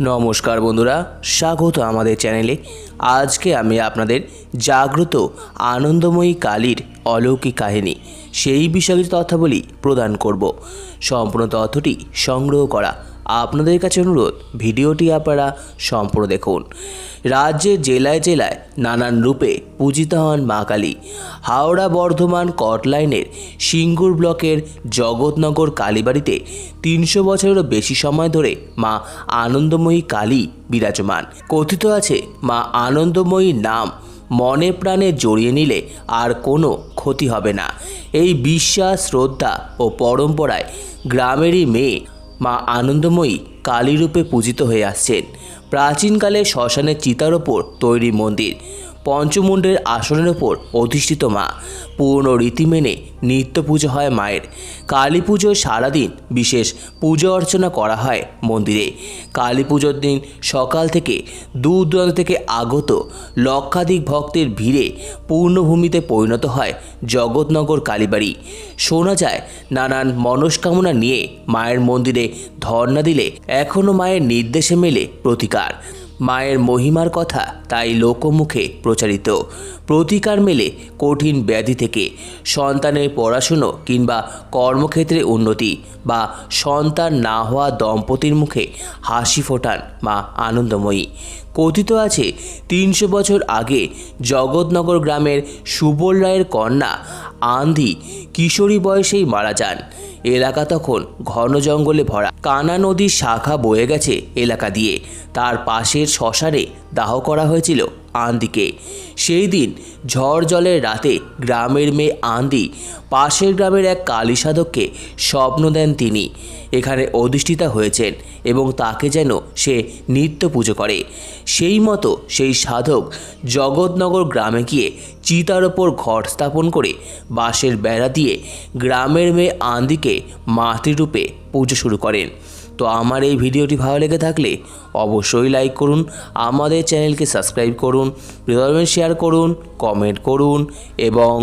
নমস্কার বন্ধুরা, স্বাগত আমাদের চ্যানেলে। আজকে আমি আপনাদের জাগ্রত আনন্দময়ী কালীর অলৌকিক কাহিনী, সেই বিষয়ে তথ্যাবলী প্রদান করব। সম্পূর্ণ তথ্যটি সংগ্রহ করা আপনাদের কাছে অনুরোধ, ভিডিওটি আপনারা সম্পূর্ণ দেখুন। রাজ্যের জেলায় জেলায় নানান রূপে পূজিত হন মা কালী। হাওড়া বর্ধমান কটলাইনের সিঙ্গুর ব্লকের জগৎনগর কালীবাড়িতে তিনশো বছরেরও বেশি সময় ধরে মা আনন্দময়ী কালী বিরাজমান। কথিত আছে, মা আনন্দময়ী নাম মনে প্রাণে জড়িয়ে নিলে আর কোনো ক্ষতি হবে না। এই বিশ্বাস, শ্রদ্ধা ও পরম্পরায় গ্রামেরই মেয়ে মা আনন্দময়ী কালীরূপে পূজিত হয়ে আসছেন। প্রাচীনকালে শ্মশানের চিতার ওপর তৈরি মন্দির। পঞ্চমুণ্ডের আসনের ওপর অধিষ্ঠিত মা। পূর্ণ রীতি মেনে নিত্য পুজো হয় মায়ের। কালী পুজোর সারাদিন বিশেষ পুজো অর্চনা করা হয় মন্দিরে। কালী পুজোর দিন সকাল থেকে দূর দূরান্ত থেকে আগত লক্ষাধিক ভক্তের ভিড়ে পূর্ণভূমিতে পরিণত হয় জগৎনগর কালীবাড়ি। শোনা যায়, নানান মনস্কামনা নিয়ে মায়ের মন্দিরে ধর্ণা দিলে এখনও মায়ের নির্দেশে মেলে প্রতিকার। মায়ের মহিমার কথা তাই লোকমুখে প্রচারিত। প্রতিকার মেলে কঠিন ব্যাধি থেকে সন্তানের পড়াশুনো কিংবা কর্মক্ষেত্রে উন্নতি বা সন্তান না হওয়া দম্পতির মুখে হাসি ফোটান মা আনন্দময়ী। কথিত আছে, তিনশো বছর আগে জগৎনগর গ্রামের সুবল রায়ের কন্যা আন্ধি কিশোরী বয়সেই মারা যান। এলাকা তখন ঘন জঙ্গলে ভরা। কানা নদীর শাখা বয়ে গেছে এলাকা দিয়ে। তার পাশের শ্মশানে দাহ করা হয়েছিল। আন্দিকে। সেই দিন ঝড় জলের রাতে গ্রামের মেয়ে আন্দি পাশের গ্রামের এক কালী সাধককে স্বপ্ন দেন তিনি। এখানে অধিষ্ঠিতা হয়েছেন এবং তাকে যেন সে নিত্য পুজো করে। সেই মতো সেই সাধক জগৎনগর গ্রামে গিয়ে চিতার ওপর ঘট স্থাপন করে বাঁশের বেড়া দিয়ে গ্রামের মেয়ে আন্দিকে মাতৃরূপে পুজো শুরু করেন। তো আমার এই ভিডিওটি ভালো লেগে থাকলে অবশ্যই লাইক করুন, আমাদের চ্যানেলকে সাবস্ক্রাইব করুন শেয়ার করুন কমেন্ট করুন এবং